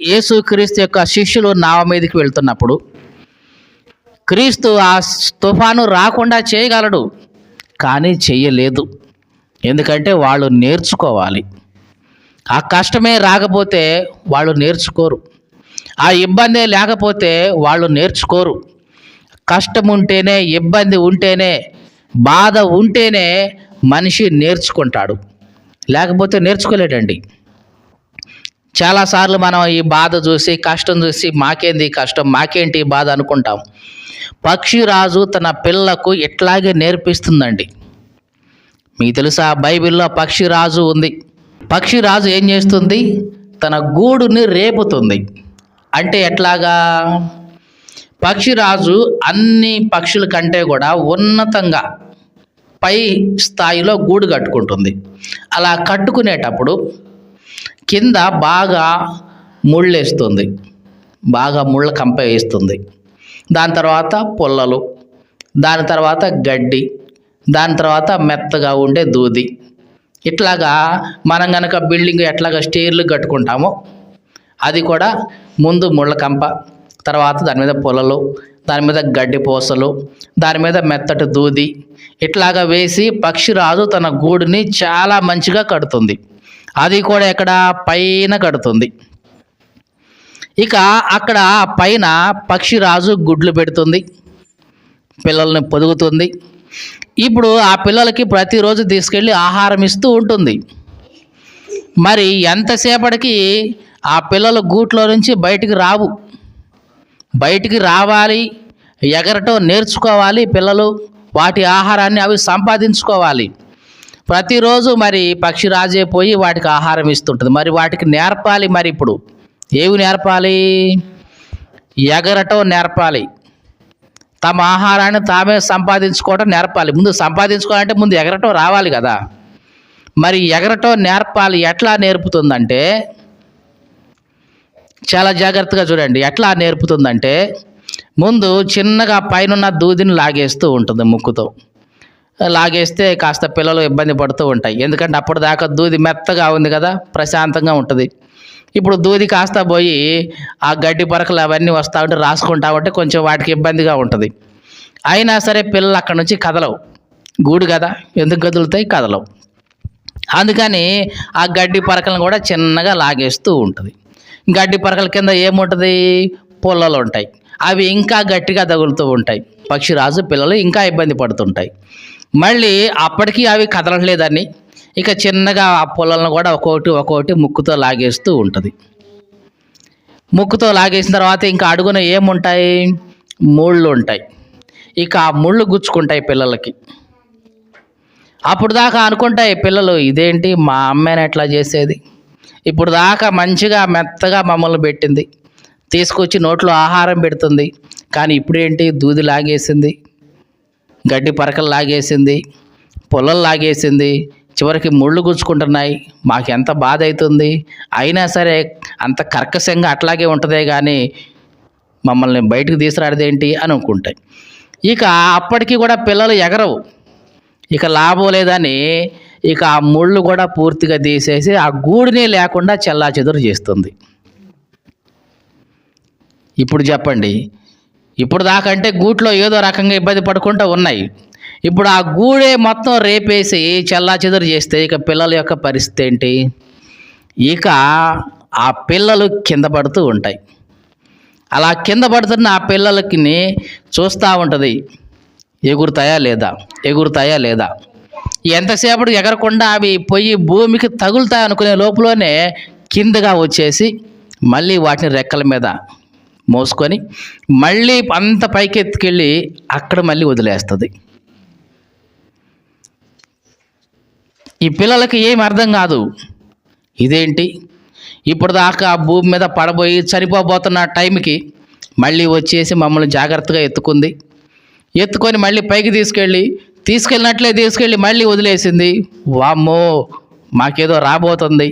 యేసుక్రీస్తు యొక్క శిష్యులు నావ మీదకి వెళ్తున్నప్పుడు క్రీస్తు ఆ తుఫాను రాకుండా చేయగలడు కానీ చెయ్యలేదు ఎందుకంటే వాళ్ళు నేర్చుకోవాలి. ఆ కష్టమే రాకపోతే వాళ్ళు నేర్చుకోరు. ఆ ఇబ్బందే లేకపోతే వాళ్ళు నేర్చుకోరు. కష్టం ఉంటేనే ఇబ్బంది ఉంటేనే బాధ ఉంటేనే మనిషి నేర్చుకుంటాడు. లేకపోతే నేర్చుకోలేడండి. చాలాసార్లు మనం ఈ బాధ చూసి కష్టం చూసి మాకేంది కష్టం మాకేంటి బాధ అనుకుంటాం. పక్షిరాజు తన పిల్లకు ఎట్లాగే నేర్పిస్తుందండి. మీకు తెలుసా బైబిల్లో పక్షిరాజు ఉంది. పక్షిరాజు ఏం చేస్తుంది? తన గూడుని రేపుతుంది. అంటే ఎట్లాగా? పక్షిరాజు అన్ని పక్షుల కంటే కూడా ఉన్నతంగా పై స్థాయిలో గూడు కట్టుకుంటుంది. అలా కట్టుకునేటప్పుడు కింద బాగా ముళ్ళేస్తుంది. బాగా ముళ్ళ కంప వేస్తుంది. దాని తర్వాత పొల్లలు దాని తర్వాత గడ్డి దాని తర్వాత మెత్తగా ఉండే దూది. ఇట్లాగా మనం కనుక బిల్డింగ్ ఎట్లాగా స్టేర్లు కట్టుకుంటామో అది కూడా ముందు ముళ్ళ కంప తర్వాత దాని మీద పొలలు దాని మీద గడ్డి పూసలు దాని మీద మెత్తటి దూది ఇట్లాగా వేసి పక్షిరాజు తన గూడుని చాలా మంచిగా కడుతుంది. అది కూడా ఎక్కడ? పైన కడుతుంది. ఇక అక్కడ పైన పక్షిరాజు గుడ్లు పెడుతుంది. పిల్లల్ని పొదుగుతుంది. ఇప్పుడు ఆ పిల్లలకి ప్రతిరోజు తీసుకెళ్ళి ఆహారం ఇస్తూ ఉంటుంది. మరి ఎంతసేపటికి ఆ పిల్లలు గూట్లో నుంచి బయటికి రావు? బయటికి రావాలి ఎగరటం నేర్చుకోవాలి పిల్లలు వాటి ఆహారాన్ని అవి సంపాదించుకోవాలి. ప్రతిరోజు మరి పక్షి రాజే పోయి వాటికి ఆహారం ఇస్తుంటుంది. మరి వాటికి నేర్పాలి మరి ఇప్పుడు. ఏవి నేర్పాలి? ఎగరటం నేర్పాలి. తమ ఆహారాన్ని తామే సంపాదించుకోవటం నేర్పాలి. ముందు సంపాదించుకోవాలంటే ముందు ఎగరటం రావాలి కదా. మరి ఎగరటం నేర్పాలి. ఎట్లా నేర్పుతుందంటే చాలా జాగ్రత్తగా చూడండి. ఎట్లా నేర్పుతుందంటే ముందు చిన్నగా పైనున్న దూదిని లాగేస్తూ ఉంటుంది ముక్కుతో. లాగేస్తే కాస్త పిల్లలు ఇబ్బంది పడుతూ ఉంటాయి. ఎందుకంటే అప్పుడు దాకా దూది మెత్తగా ఉంది కదా ప్రశాంతంగా ఉంటుంది. ఇప్పుడు దూది కాస్త పోయి ఆ గడ్డి పరకలు అవన్నీ వస్తూ ఉంటే రాసుకుంటా ఉంటే కొంచెం వాటికి ఇబ్బందిగా ఉంటుంది. అయినా సరే పిల్లలు అక్కడ నుంచి కదలవు. గూడు కదా ఎందుకు కదులుతాయి? కదలవు. అందుకని ఆ గడ్డి పరకలను కూడా చిన్నగా లాగేస్తూ ఉంటుంది. గడ్డి పరకల కింద ఏముంటుంది? పుల్లలు ఉంటాయి. అవి ఇంకా గట్టిగా తగులుతూ ఉంటాయి. పక్షిరాజు పిల్లలు ఇంకా ఇబ్బంది పడుతుంటాయి. మళ్ళీ అప్పటికి అవి కదలట్లేదని ఇక చిన్నగా ఆ పొలాలను కూడా ఒక్కొక్కటి ఒక్కొక్కటి ముక్కుతో లాగేస్తూ ఉంటుంది. ముక్కుతో లాగేసిన తర్వాత ఇంకా అడుగున ఏముంటాయి? ముళ్ళు ఉంటాయి. ఇక ఆ ముళ్ళు గుచ్చుకుంటాయి పిల్లలకి. అప్పుడు దాకా అనుకుంటాయి పిల్లలు ఇదేంటి మా అమ్మాయిని ఎట్లా చేసేది? ఇప్పుడు దాకా మంచిగా మెత్తగా మమ్మల్ని పెట్టింది. తీసుకొచ్చి నోట్లో ఆహారం పెడుతుంది. కానీ ఇప్పుడేంటి? దూది లాగేసింది. గడ్డి పరకలు లాగేసింది పొలం లాగేసింది చివరికి ముళ్ళు గుచ్చుకుంటున్నాయి. మాకు ఎంత బాధ అవుతుంది అయినా సరే అంత కర్కశంగా అట్లాగే ఉంటుందే కానీ మమ్మల్ని బయటకు తీసుకురాడదేంటి అని అనుకుంటాయి ఇక అప్పటికి కూడా పిల్లలు ఎగరవు. ఇక లాభం లేదని ఇక ఆ ముళ్ళు కూడా పూర్తిగా తీసేసి ఆ గూడిని లేకుండా చెల్లా చెదురు చేస్తుంది. ఇప్పుడు చెప్పండి ఇప్పుడు దాకంటే గూట్లో ఏదో రకంగా ఇబ్బంది పడుకుంటూ ఉన్నాయి. ఇప్పుడు ఆ గూడే మొత్తం రేపేసి చల్లా చెదురు చేస్తే ఇక పిల్లల యొక్క పరిస్థితి ఏంటి? ఇక ఆ పిల్లలు కింద పడుతూ ఉంటాయి. అలా కింద పడుతున్న ఆ పిల్లలకి చూస్తూ ఉంటుంది. ఎగురుతాయా లేదా? ఎగురుతాయా లేదా? ఎంతసేపటి ఎగరకుండా అవి పొయ్యి భూమికి తగులుతాయి అనుకునే లోపలనే కిందగా వచ్చేసి మళ్ళీ వాటిని రెక్కల మీద మోసుకొని మళ్ళీ అంత పైకి ఎత్తుకెళ్ళి అక్కడ మళ్ళీ వదిలేస్తుంది. ఈ పిల్లలకి ఏం అర్థం కాదు. ఇదేంటి? ఇప్పుడు దాకా ఆ భూమి మీద పడబోయి చనిపోబోతున్న టైంకి మళ్ళీ వచ్చేసి మమ్మల్ని జాగ్రత్తగా ఎత్తుకుంది. ఎత్తుకొని మళ్ళీ పైకి తీసుకెళ్ళి తీసుకెళ్ళినట్లే తీసుకెళ్ళి మళ్ళీ వదిలేసింది. వామ్మో మాకేదో రాబోతుంది.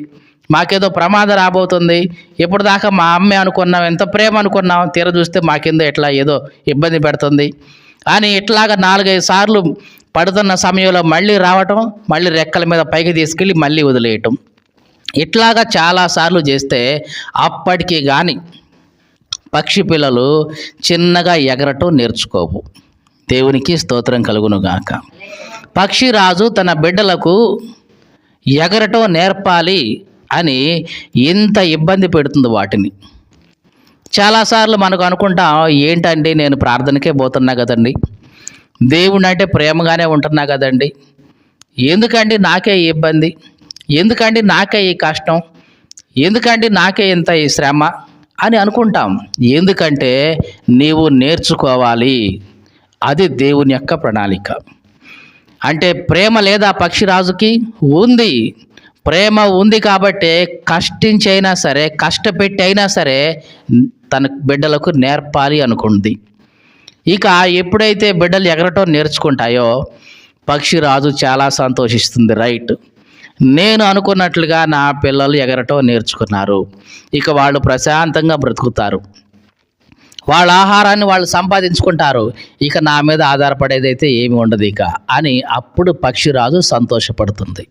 మాకేదో ప్రమాదం రాబోతుంది. ఇప్పుడు దాకా మా అమ్మే అనుకున్నాం ఎంత ప్రేమ అనుకున్నాం తీర చూస్తే మాకేందో ఎట్లా ఏదో ఇబ్బంది పెడుతుంది. అని ఇట్లాగా నాలుగైదు సార్లు పడుతున్న సమయంలో మళ్ళీ రావటం మళ్ళీ రెక్కల మీద పైకి తీసుకెళ్ళి మళ్ళీ వదిలేయటం. ఇట్లాగా చాలాసార్లు చేస్తే అప్పటికి కానీ పక్షి పిల్లలు చిన్నగా ఎగరటం నేర్చుకోవు. దేవునికి స్తోత్రం కలుగును గాక. పక్షిరాజు తన బిడ్డలకు ఎగరటం నేర్పాలి అని ఇంత ఇబ్బంది పెడుతుంది వాటిని. చాలాసార్లు మనకు అనుకుంటాం ఏంటండి నేను ప్రార్థనకే పోతున్నా కదండి. దేవుడు అంటే ప్రేమగానే ఉంటున్నా కదండి. ఎందుకండి నాకే ఈ ఇబ్బంది? ఎందుకండి నాకే ఈ కష్టం? ఎందుకండి నాకే ఇంత ఈ శ్రమ? అని అనుకుంటాం. ఎందుకంటే నీవు నేర్చుకోవాలి. అది దేవుని యొక్క ప్రణాళిక. అంటే ప్రేమ లేదా పక్షిరాజుకి ఉంది. ప్రేమ ఉంది కాబట్టి కష్టించైనా సరే కష్టపెట్టి అయినా సరే తన బిడ్డలకు నేర్పాలి అనుకుంది. ఇక ఎప్పుడైతే బిడ్డలు ఎగరటం నేర్చుకుంటాయో పక్షిరాజు చాలా సంతోషిస్తుంది రైట్. నేను అనుకున్నట్లుగా నా పిల్లలు ఎగరటం నేర్చుకున్నారు. ఇక వాళ్ళు ప్రశాంతంగా బ్రతుకుతారు. వాళ్ళ ఆహారాన్ని వాళ్ళు సంపాదించుకుంటారు. ఇక నా మీద ఆధారపడేదైతే ఏమి ఉండదు ఇక అని అప్పుడు పక్షిరాజు సంతోషపడుతుంది.